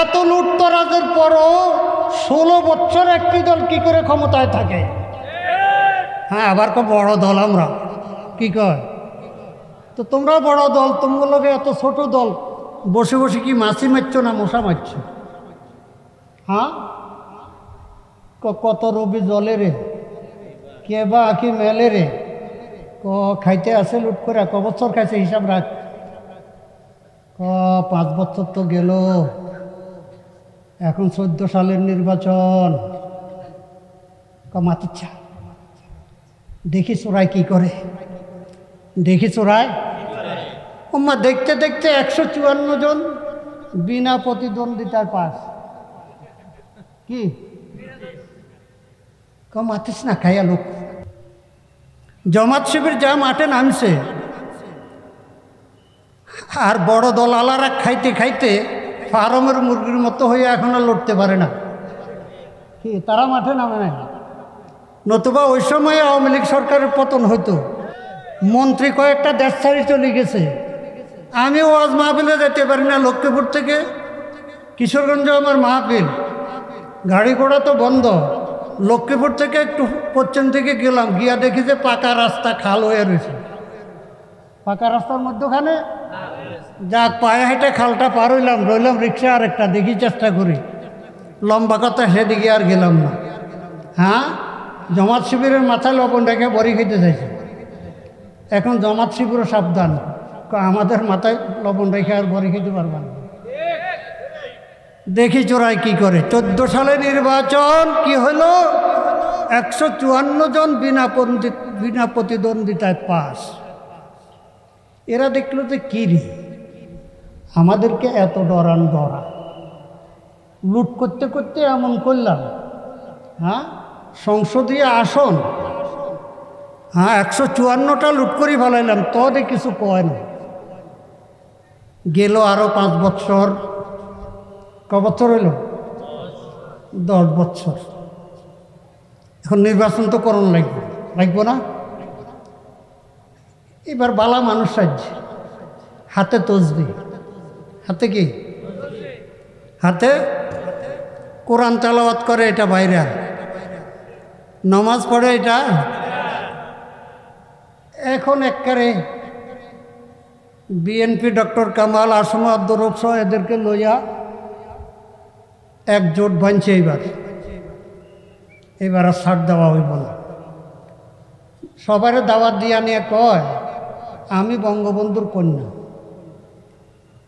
এত লুটতরাজের পরও ষোলো বছর একটি দল কি করে ক্ষমতায় থাকে? হ্যাঁ আবার কো বড় দল আমরা। কি কয়? তো তোমরা বড় দল তোমাগুলোকে এত ছোট দল, বসে বসে কি মাছি মারছ না মশা মারছ? হ্যাঁ? কত রবি জলে রে? কে বা কি মেলে রে? ক, খাইতে আছে লুট করে, ক বছর খাইছে হিসাব রাখ। ক, পাঁচ বছর তো গেল। এখন চোদ্দ সালের নির্বাচন। ক মাতিচ্ছা দেখি চোরাই কি করে। দেখি চোরাই। ওমা দেখতে দেখতে একশো চুয়ান্ন জন বিনা প্রতিদ্বন্দ্বিতার পাস। কি? কমাতিস না, খাইয়া লোক। জমাত শিবির যা মাঠে নামছে। আর বড় দলালারা খাইতে খাইতে ফার্মের মুরগির মতো হয়ে এখন আর লড়তে পারে না। কি, তারা মাঠে নামে নাই নতুবা ওই সময় আওয়ামী লীগ সরকারের পতন হতো মন্ত্রী কয়েকটা দেশ ছাড়ি চলে গেছে। আমি ওয়াজ মাহফিলে যেতে পারি না লক্ষ্মীপুর থেকে। কিশোরগঞ্জ আমার মাহফিল। গাড়ি ঘোড়া তো বন্ধ। লক্ষ্মীপুর থেকে একটু পশ্চিম থেকে গেলাম। গিয়া দেখি যে পাকা রাস্তা খাল হয়ে রয়েছে। পাকা রাস্তার মধ্যখানে যাক পায়ে হেঁটে খালটা পার হইলাম, রইলাম রিক্সা আর একটা দেখি চেষ্টা করি। লম্বা কথা, সেদিকে আর গেলাম না। হ্যাঁ? জমাত শিবিরের মাথায় লবণ রেখে বড়ি খেতে চাইছে। এখন জমাত শিবিরও সাবধান। আমাদের মাথায় লবণ রেখে আর বড়ি খেতে পারবেন না। দেখি চোরাই কি করে। চোদ্দ সালে নির্বাচন কি হলো? একশো চুয়ান্ন জন বিনা বিনা প্রতিদ্বন্দ্বিতায় পাস এরা দেখল যে কি রে? আমাদেরকে এত ডরান ডরা। লুট করতে করতে এমন করলাম। হ্যাঁ? সংসদীয় আসন। হ্যাঁ একশো চুয়ান্নটা লুট করে ফেলাইলাম তবে কিছু কয় না গেল আরও পাঁচ বছর। ক বছর হইল? দশ বছর। এখন নির্বাচন তো করণ লাগবে, লাগবো না? এবার বালা মানুষ সাজছে। হাতে তসবি। হাতে কি? হাতে? কোরআন তালাওয়াত করে এটা বাইরে। নমাজ পড়ে এটা? এখন একবারে বিএনপি ডক্টর কামাল, আসমা আব্দুর রফ সহ এদেরকে লইয়া একজোট বানছে এইবার। এবার আর ছাড় দেওয়া হইব না। সবারে দাওয়াত দিয়া নিয়ে কয়, আমি বঙ্গবন্ধুর কন্যা।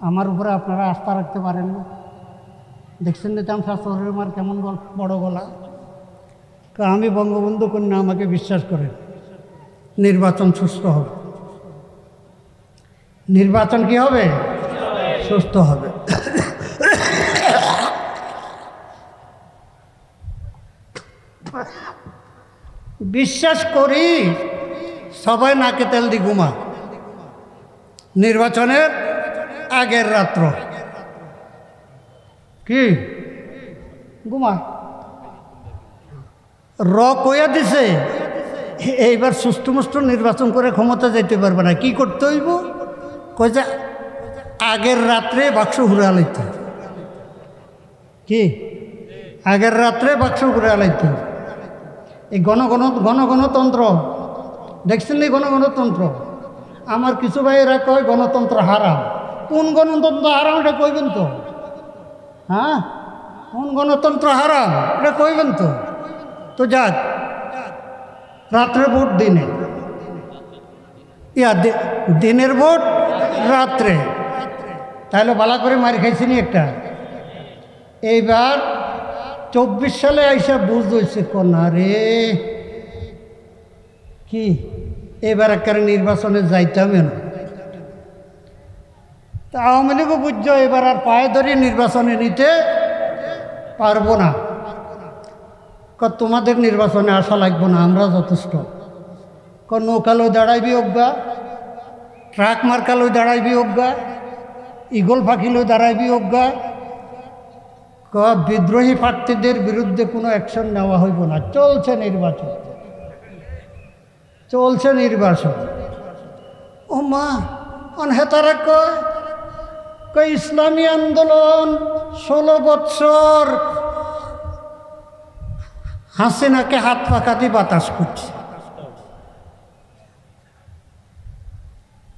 আমার উপরে আপনারা আস্থা রাখতে পারেন না। দেখছেন নিতাম শাস্ত্রের মার কেমন বড় গলা। তো আমি বঙ্গবন্ধু কন্যা, আমাকে বিশ্বাস করেন, নির্বাচন সুস্থ হবে। নির্বাচন কি হবে? সুস্থ হবে। বিশ্বাস করি, সবাই নাকে তেল দি ঘুমা নির্বাচনের আগের রাত্র। কি? ঘুমা। র কইয়া দিছে এইবার সুস্থ মুষ্ট নির্বাচন করে ক্ষমতা যেতে পারবে না কি করতে হইব? কই যে আগের রাত্রে বাক্স ঘুরে আলাইতে। কি? আগের রাত্রে বাক্স ঘুরে আলাইতে। এই গণ গণ গণ গণতন্ত্র। দেখছেন এই গণ গণতন্ত্র? আমার কিছু ভাইয়েরা কয় গণতন্ত্র হারাম। কোন গণতন্ত্র হারাম, এটা কইবেন তো। হ্যাঁ? কোন গণতন্ত্র হারাম, এটা কইবেন তো। তো যাক, রাত্রে ভোট দিনে। ইয়া দিনের ভোট রাত্রে। তাহলে বালা করে মারি খাইছি নি একটা। এইবার চব্বিশ সালে আইসা বুঝ হয়েছে কন্যা রে। কি? এবার একেবারে নির্বাচনে যাইতাম না। তা আওয়ামী লীগও বুঝছ, এবার আর পায়ে ধরে নির্বাচনে নিতে পারব না। তোমাদের নির্বাচনে আসা লাগবো না, আমরা যথেষ্ট। ক নৌকালো দাঁড়াইবি অজ্ঞা, ট্রাক মার্কালো দাঁড়াইবি অজ্ঞা, ইগল পাখিলো দাঁড়াইবি অজ্ঞা। ক, বিদ্রোহী প্রার্থীদের বিরুদ্ধে কোনো অ্যাকশন নেওয়া হইব না। চলছে নির্বাচন। চলছে নির্বাচন। ও মা অনহেতারা কয় ইসলামী আন্দোলন ষোলো বৎসর হাসিনাকে হাত পাকা দিয়ে বাতাস করছে।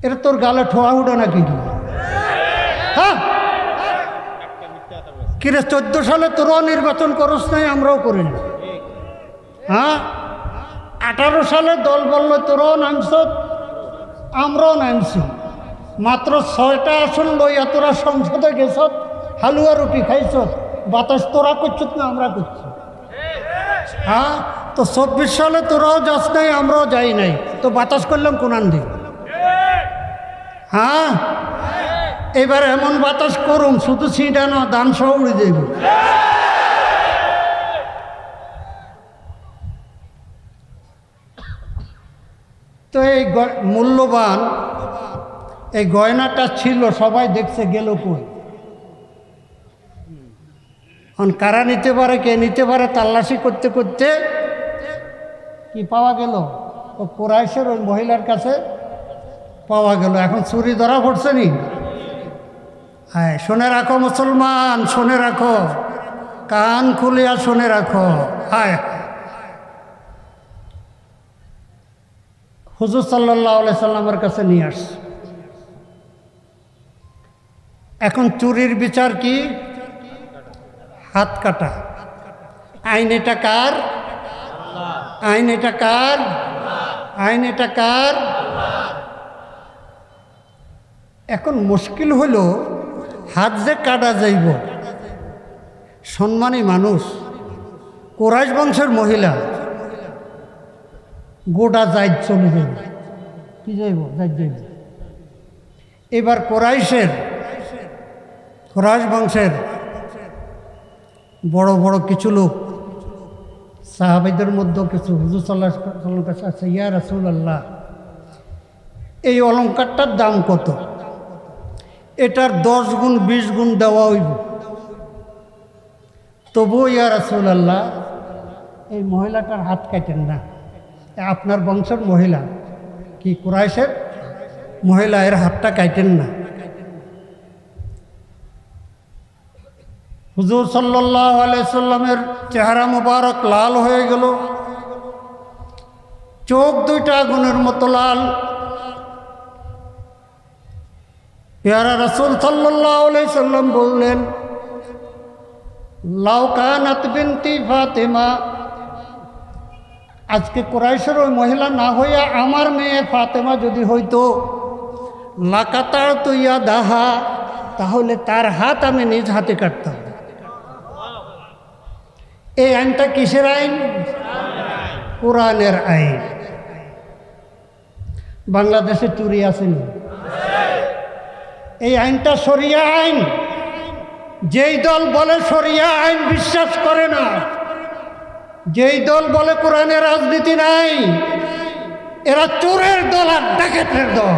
এটা তোর গালে ঠোয়া উঠো নাকি? হ্যাঁ? কিরে, চোদ্দ সালে তোরাও নির্বাচন করস নাই, আমরাও করি হ্যাঁ? আঠারো সালে দল বলল তোরাও নামছ, আমরাও নামছি। মাত্র ছয়টা আসন লইয়া তোরা সংসদে গেছ হালুয়া রুটি খাইছ বাতাস তোরা করছত না আমরা করছি। হ্যাঁ? তো চব্বিশ সালে তোরাও যাস নাই, আমরাও যাই নাই। তো বাতাস করলাম কোনান দিন হ্যাঁ? এবার এমন বাতাস করুম শুধু ছিটা না, দান সহ উড়ে যাইব। তো এই মূল্যবান এই গয়নাটা ছিল, সবাই দেখছে গেল কই? কারা নিতে পারে, কে নিতে পারে, তাল্লাশি করতে করতে কি পাওয়া গেল? ও কোরাইশের ওই মহিলার কাছে পাওয়া গেল। এখন চুরি ধরা পড়ছে নি? হ্যাঁ শুনে রাখো মুসলমান, শুনে রাখো। কান খুলিয়া শুনে রাখো। হায় হুজুর সাল্লাহ সাল্লামের কাছে নিয়ে আসছে। এখন চুরির বিচার কি? হাত কাটা। আইন এটা কার? আইন এটা কার? আইন এটা কার? এখন মুশকিল হলো হাত যে কাটা যাইব। সম্মানী মানুষ, কোরাইশ বংশের মহিলা, গোটা যাইদ চলে যাইব কি যাইব? যাইব। এবার কোরাইশের কোরাইশ বংশের বড় বড় কিছু লোক, সাহাবিদের মধ্যে কিছু হুজুর সাল্লাহ সাল্লাম কাছে আল্লাহ এই অলঙ্কারটার দাম কত? এটার দশ গুণ, বিশ গুণ দেওয়া হইব। তবুও, ইয়া রাসুল আল্লাহ এই মহিলাটার হাত কাটেন না। আপনার বংশের মহিলা, কি কুরাইশের মহিলা এর হাতটা কাটেন না? হুজুর সাল্লাহ আলাইসাল্লামের চেহারা মুবারক লাল হয়ে গেল। চোখ দুইটা আগুনের মতো লাল। পেয়ারা রসুল সাল্লাহ সাল্লাম বললেন লাউকানাত বিনতি ফাতেমা, আজকে কোরাইশের ওই মহিলা না হইয়া আমার মেয়ে ফাতেমা যদি হইতো লাকাতার তুইয়া দাহা তাহলে তার হাত আমি নিজ হাতে কাটতাম। এই আইনটা কিসের আইন? কোরআনের আইন। বাংলাদেশে চুরি আসেনি। এই আইনটা সরিয়া আইন। যেই দল বলে সরিয়া আইন বিশ্বাস করে না, যেই দল বলে কোরআনে রাজনীতি নাই, এরা চোরের দল আর ডাকাতের দল।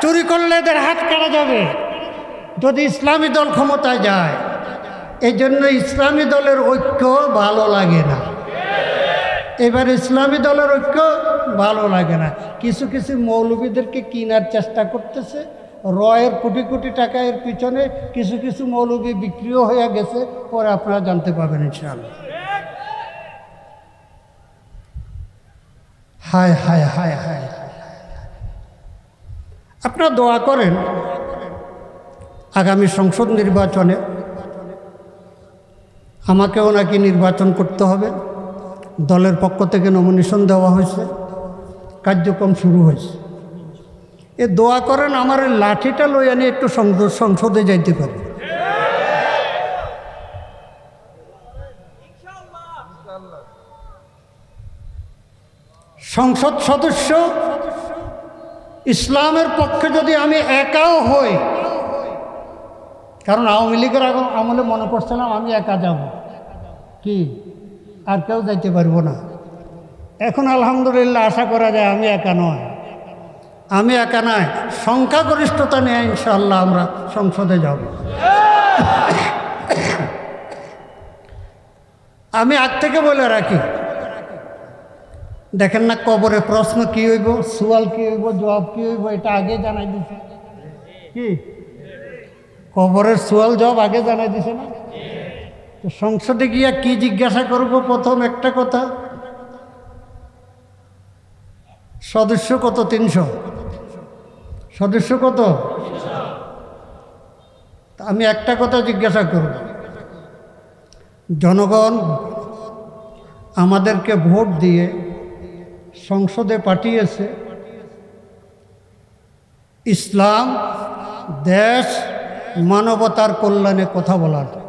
চুরি করলে এদের হাত কাটা যাবে। যদি ইসলামী দল ক্ষমতায় যায় এই জন্য ইসলামী দলের ঐক্য ভালো লাগে না। এবার ইসলামী দলের ঐক্য ভালো লাগে না। কিছু কিছু মৌলবীদেরকে কেনার চেষ্টা করতেছে। রয়ের কোটি কোটি টাকা এর পিছনে কিছু কিছু মৌলবী বিক্রিও হয়ে গেছে, পরে আপনারা জানতে পারবেন ইনশাআল্লাহ। হায় হায় হায় হায়। আপনারা দোয়া করেন আগামী সংসদ নির্বাচনে আমাকেও নাকি নির্বাচন করতে হবে। দলের পক্ষ থেকে নমিনেশন দেওয়া হয়েছে। কার্যক্রম শুরু হয়েছে। এ দোয়া করেন, আমার লাঠিটা লই আনি একটু সংসদে যাইতে পারি। সংসদ সদস্য, ইসলামের পক্ষে যদি আমি একাও হই কারণ আওয়ামী লীগের আমলে মনে করছিলাম আমি একা যাব। কি? আর কেউ যাইতে পারব না। এখন আলহামদুলিল্লাহ আশা করা যায় আমি একা নয়। আমি একা নয় সংখ্যাগরিষ্ঠতা নিয়ে ইনশাল্লাহ আমরা সংসদে যাব। আমি আগ থেকে বলে রাখি, দেখেন না কবরে প্রশ্ন কি হইব সুয়াল কি হইব, জবাব কি হইব, এটা আগে জানাই দিছে। কি? কবরের সোয়াল জব আগে জানাই দিছে না? তো সংসদে গিয়া কি জিজ্ঞাসা করব প্রথম একটা কথা? সদস্য কত? তিনশো। সদস্য কত? আমি একটা কথা জিজ্ঞাসা করব। জনগণ আমাদেরকে ভোট দিয়ে সংসদে পাঠিয়েছে। ইসলাম, দেশ মানবতার কল্যাণে কথা বলার।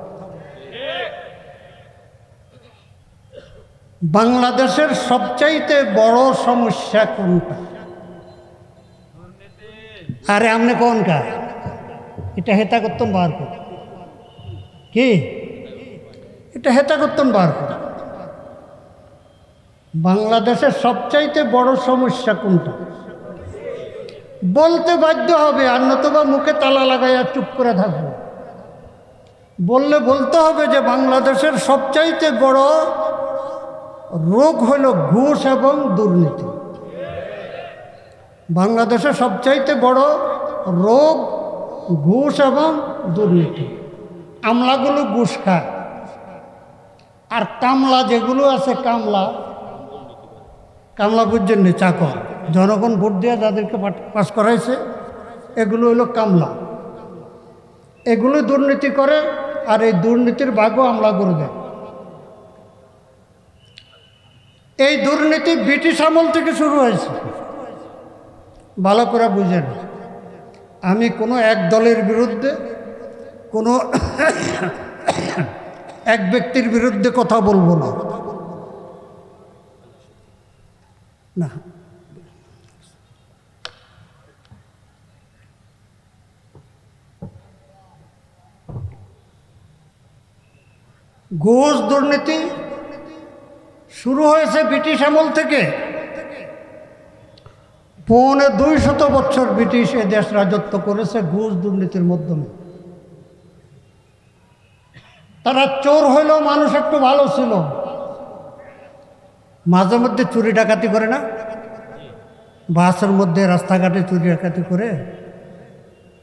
বাংলাদেশের সবচাইতে বড় সমস্যা কোনটা? আরে আপনি কোনটা এটা হেতা করতেন বার কর। কি? এটা হেতা করতেন বার কর। বাংলাদেশের সবচাইতে বড় সমস্যা কোনটা? বলতে বাধ্য হবে, আর নতুবা মুখে তালা লাগাইয়া চুপ করে থাকব। বললে বলতে হবে যে, বাংলাদেশের সবচাইতে বড় রোগ হল ঘুষ এবং দুর্নীতি। বাংলাদেশের সবচাইতে বড় রোগ ঘুষ এবং দুর্নীতি। আমলাগুলো ঘুষ খায়। আর কামলা যেগুলো আছে, কামলা কামলা বুঝছেন নি চাকর জনগণ ভোট দিয়ে যাদেরকে পাস করাইছে, এগুলো হলো কামলা। এগুলো দুর্নীতি করে, আর এই দুর্নীতির ভাগও আমলা করে দেয়। এই দুর্নীতি ব্রিটিশ আমল থেকে শুরু হয়েছে। ভালো করে বুঝেন। আমি কোনো এক দলের বিরুদ্ধে, কোনো এক ব্যক্তির বিরুদ্ধে কথা বলব না। না। ঘুষ দুর্নীতি শুরু হয়েছে ব্রিটিশ আমল থেকে। পৌনে দুই শত বছর ব্রিটিশ এ দেশ রাজত্ব করেছে ঘুষ দুর্নীতির মাধ্যমে। তারা চোর হইলেও মানুষ একটু ভালো ছিল। মাঝে মধ্যে চুরি ডাকাতি করে না? বাসের মধ্যে রাস্তাঘাটে চুরি ডাকাতি করে?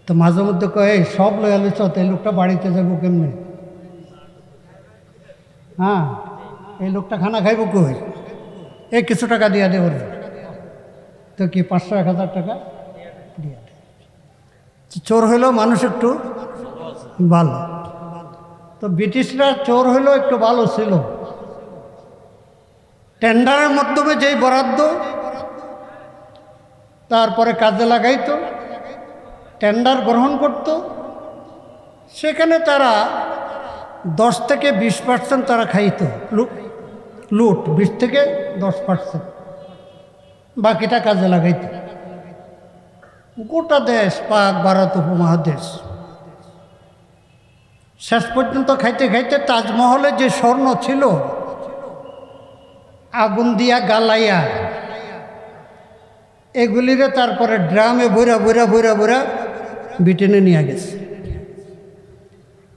তো মাঝে মধ্যে কয়ে "এই, সব লয়ালি চত এই লোকটা বাড়িতে যাব কেমনে? হ্যাঁ এই লোকটা খানা খাইব কই? এই কিছু টাকা দিয়া দে ওরে তো কি পাঁচশো এক হাজার টাকা চোর হইলেও মানুষ একটু ভালো। তো ব্রিটিশরা চোর হইলেও একটু ভালো ছিল। টেন্ডারের মাধ্যমে যেই বরাদ্দ, তারপরে কাজে লাগাইত, টেন্ডার গ্রহণ করত, সেখানে তারা দশ থেকে বিশ পার্সেন্ট তারা খাইত। লুট লুট, বিশ থেকে দশ পার্সেন্ট বাকিটা কাজে লাগাইত। গোটা দেশ, পাক, ভারত উপমহাদেশ। শেষ পর্যন্ত খাইতে খাইতে তাজমহলে যে স্বর্ণ ছিল আগুন দিয়া গালাইয়া। এগুলিরে তারপরে ড্রামে বইরা বইরা বইরা বইরা ব্রিটেনে নিয়ে গেছে।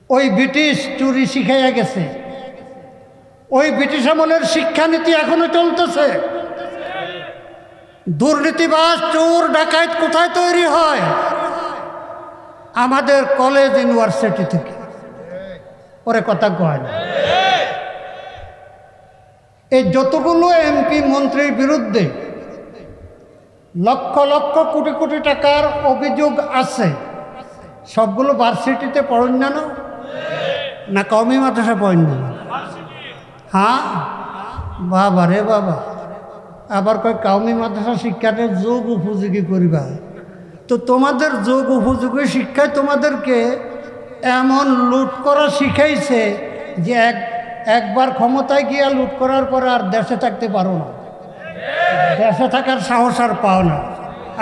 ওই ব্রিটিশ চুরি শিখাইয়া গেছে। ওই ব্রিটিশ আমলের শিক্ষানীতি এখনও চলতেছে। দুর্নীতিবাস চোর ডাকাত কোথায় তৈরি হয়? আমাদের কলেজ, ইউনিভার্সিটি থেকে। ওরে কথা কয় না। এই যতগুলো এমপি মন্ত্রীর বিরুদ্ধে লক্ষ লক্ষ কোটি কোটি টাকার অভিযোগ আছে, সবগুলো ভার্সিটিতে পড়েন না না? না কমই মাদ্রাসা পড়েন না? হ্যাঁ? বাবা রে বাবা। আবার কয় কাউমি মাদ্রাসা শিক্ষাটা যোগ উপযোগী করিবা? তো তোমাদের যোগ উপযোগী শিক্ষায় তোমাদেরকে এমন লুট করা শিখাইছে যে এক একবার ক্ষমতায় গিয়া লুট করার পরে আর দেশে থাকতে পারো না। দেশে থাকার সাহস আর পাও না।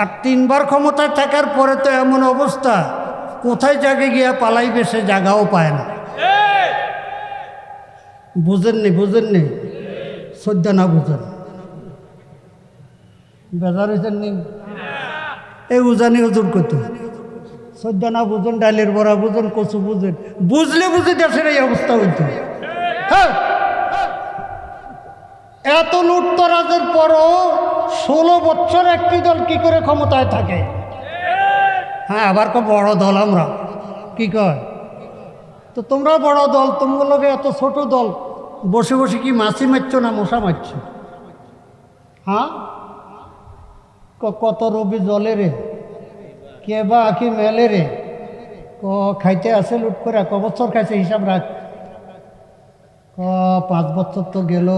আর তিনবার ক্ষমতায় থাকার পরে তো এমন অবস্থা, কোথায় জাগে গিয়া পালাইবে সে জায়গাও পায় না। বুঝেননি বুঝেননি? সদ্য না বুঝেন? বেজার হয়েছেন নি এই উজানি হুজুর কত সদ্য না বুঝুন, ডালের বড়া বুঝুন, কচু বুঝেন। বুঝলে বুঝে দেশের এই অবস্থা হইতো। হ্যাঁ। এত লুটতরাজের পরও ষোলো বছর একটি দল কি করে ক্ষমতায় থাকে? হ্যাঁ আবার কো বড় দল আমরা। কি কয়? তো তোমরা বড় দল তোমাগুলোকে এত ছোট দল, বসে বসে কি মাছি মারছ না মশা মারছ? হ্যাঁ? কত রবি জলে রে? কে বা কি মেলে রে? ক, খাইতে আছে লুট করে, ক বছর খাইছে হিসাব রাখ। পাঁচ বছর তো গেল।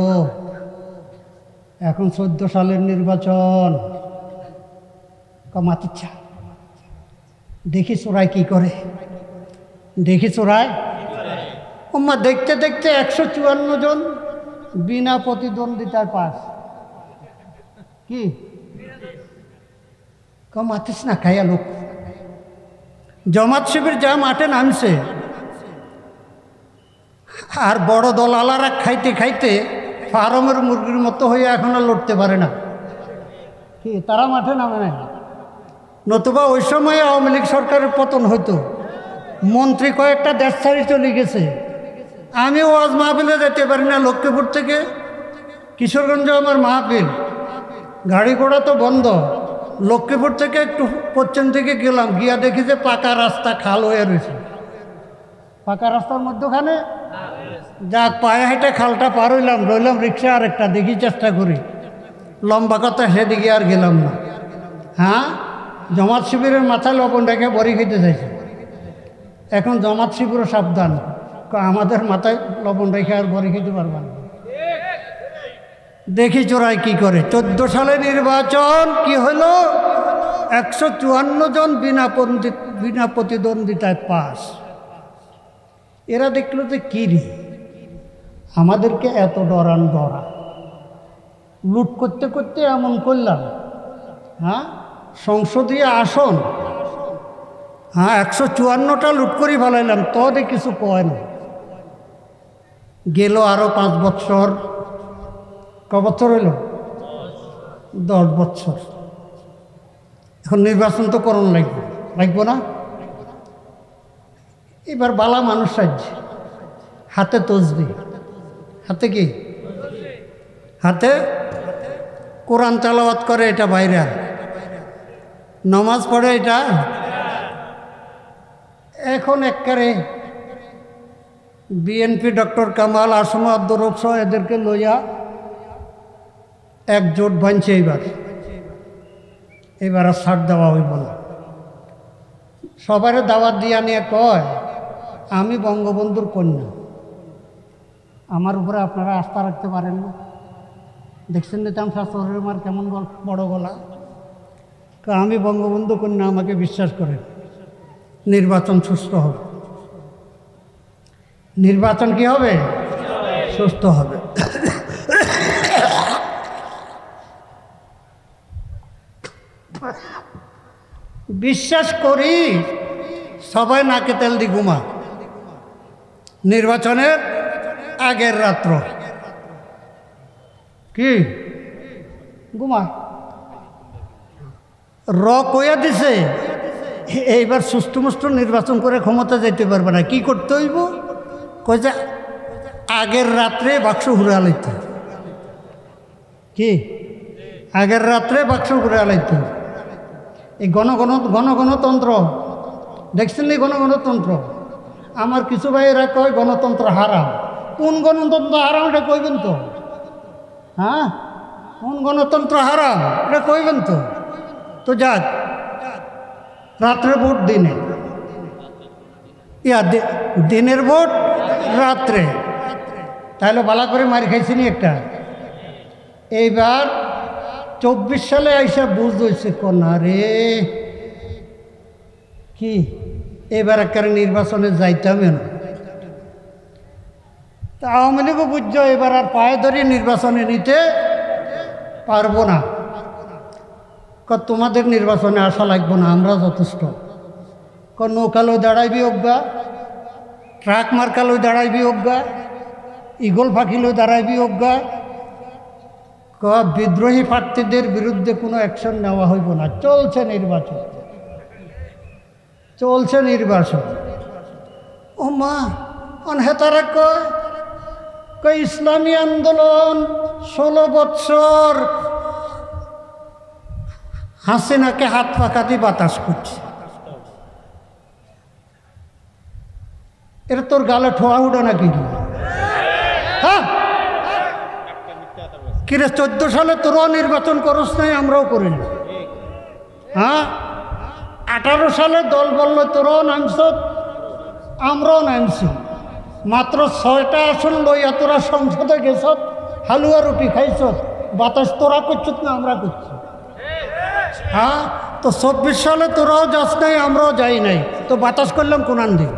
এখন চোদ্দ সালের নির্বাচন। মাতিচ্ছা দেখি চোরাই কি করে। দেখি চোরাই। ওমা, দেখতে দেখতে একশো চুয়ান্ন জন বিনা প্রতিদ্বন্দ্বিতার পাস। কি? কমাতিস না, খাইয়া লোক। জমাত শিবির যা মাঠে নামছে। আর বড় দল আলারা খাইতে খাইতে ফার্মের মুরগির মতো হয়ে এখন আর লড়তে পারে না। কি, তারা মাঠে নামে না? নতুবা ওই সময় আওয়ামী লীগ সরকারের পতন হতো মন্ত্রী কয়েকটা দেশ ছাড়ি চলে গেছে। আমি ওয়াজ মাহফিলে যেতে পারি না লক্ষ্মীপুর থেকে। কিশোরগঞ্জে আমার মাহফিল। গাড়ি ঘোড়া তো বন্ধ। লক্ষ্মীপুর থেকে একটু পশ্চিম থেকে গেলাম, গিয়া দেখি যে পাকা রাস্তা খাল হয়ে রয়েছে। পাকা রাস্তার মধ্যখানে যাক, পায়ে হেঁটে খালটা পার হইলাম, রইলাম রিক্সা আর একটা দেখি চেষ্টা করি। লম্বা কথা, সেদিকে আর গেলাম না। হ্যাঁ? জমাত শিবিরের মাথায় লবণ রেখে বড়ি খেতে চাইছে। এখন জমাত শিবিরও সাবধান। আমাদের মাথায় লবণ রেখে আর বড়ি খেতে পারবেন না। দেখি চোরাই কি করে। চোদ্দ সালে নির্বাচন কি হলো? একশো চুয়ান্ন জন বিনা বিনা প্রতিদ্বন্দ্বিতায় পাস। এরা দেখল যে কি রে? আমাদেরকে এত ডরান ডরা। লুট করতে করতে এমন করলাম। হ্যাঁ? সংসদীয় আসন। হ্যাঁ একশো চুয়ান্নটা লুট করে ফেলাইলাম তবে কিছু কয় না গেল আরও পাঁচ বছর। ক বছর হইল? দশ বছর। এখন নির্বাচন তো করণ লাগবে, লাগবো না? এবার বালা মানুষ সাজছে। হাতে তসবি। হাতে কি? হাতে? কোরআন তালাওয়াত করে, এটা বাইরে নমাজ পড়ে, এটা? এখন একবারে বিএনপি ডক্টর কামাল, আসমা আব্দুর রফ এদেরকে লইয়া এক জোট বানছে এইবার। এবার আর ছাড় দেওয়া হইব না। সবারে দাওয়াত দিয়া নিয়ে কয়, আমি বঙ্গবন্ধুর কন্যা। আমার উপরে আপনারা আস্থা রাখতে পারেন না। দেখছেন না নিতাম শাস্ত্রের মার কেমন বড় গলা। তো আমি বঙ্গবন্ধু কন্যা, আমাকে বিশ্বাস করেন, নির্বাচন সুস্থ হবে। নির্বাচন কি হবে? সুস্থ হবে। বিশ্বাস করি, সবাই নাকে তেল দি ঘুমা নির্বাচনের আগের রাত্র। কি? ঘুমা। র কইয়া দিছে এইবার সুস্থ মুষ্ট নির্বাচন করে ক্ষমতা যেতে পারবে না কি করতে হইব? কই যে আগের রাত্রে বাক্স ঘুরে আলাইতে। কি? আগের রাত্রে বাক্স ঘুরে আলাইতে। এই গণ গণ গণ গণতন্ত্র দেখছেন নি গণ গণতন্ত্র আমার কিছু ভাইয়েরা কয় গণতন্ত্র হারাম। কোন গণতন্ত্র হারাম, এটা কইবেন তো। হ্যাঁ? কোন গণতন্ত্র হারাম, এটা কইবেন তো। তো যাক, রাত্রে ভোট দিনে। ইয়া দিনের ভোট, রাত্রে। তাহলে বালা করে মারি খাইছি নি একটা। এইবার চব্বিশ সালে আইসা বুঝ হয়েছে কন্যা রে। কি? এবার একেবারে নির্বাচনে যাইতাম না তা আওয়ামী লীগও বুঝছ, এবার আর পায়ে ধরে নির্বাচনে নিতে পারব না। তোমাদের নির্বাচনে আসা লাগবো না, আমরা যথেষ্ট। ক নৌকালই দাঁড়াইবি অজ্ঞা, ট্রাক মার্কালই দাঁড়াইবি অজ্ঞা, ইগল পাখিলই দাঁড়াইবি অজ্ঞা। ক, বিদ্রোহী প্রার্থীদের বিরুদ্ধে কোনো অ্যাকশন নেওয়া হইব না। চলছে নির্বাচন। চলছে নির্বাচন। ও মা অনহেতারা কয় ইসলামী আন্দোলন ষোলো বৎসর হাসিনাকে হাত পাকাতি বাতাস করছে। এটা তোর গালে ঠোয়া উঠে নাকি? হ্যাঁ? কিরে, চোদ্দ সালে তোরাও নির্বাচন করস নাই, আমরাও করিনি হ্যাঁ? আঠারো সালে দল বলল তোরাও নামছ, আমরাও নামছি। মাত্র ছয়টা আসন লইয়া তোরা সংসদে গেছ হালুয়া রুটি খাইছ বাতাস তোরা করছত না আমরা করছি। হ্যাঁ? তো চব্বিশ সালে তোরাও যাস নাই, আমরাও যাই নাই। তো বাতাস করলাম কোনান দিন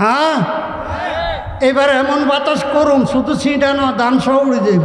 হ্যাঁ? এবার এমন বাতাস করুন, শুধু ছিটা না, দান সহ উড়ে যাইব।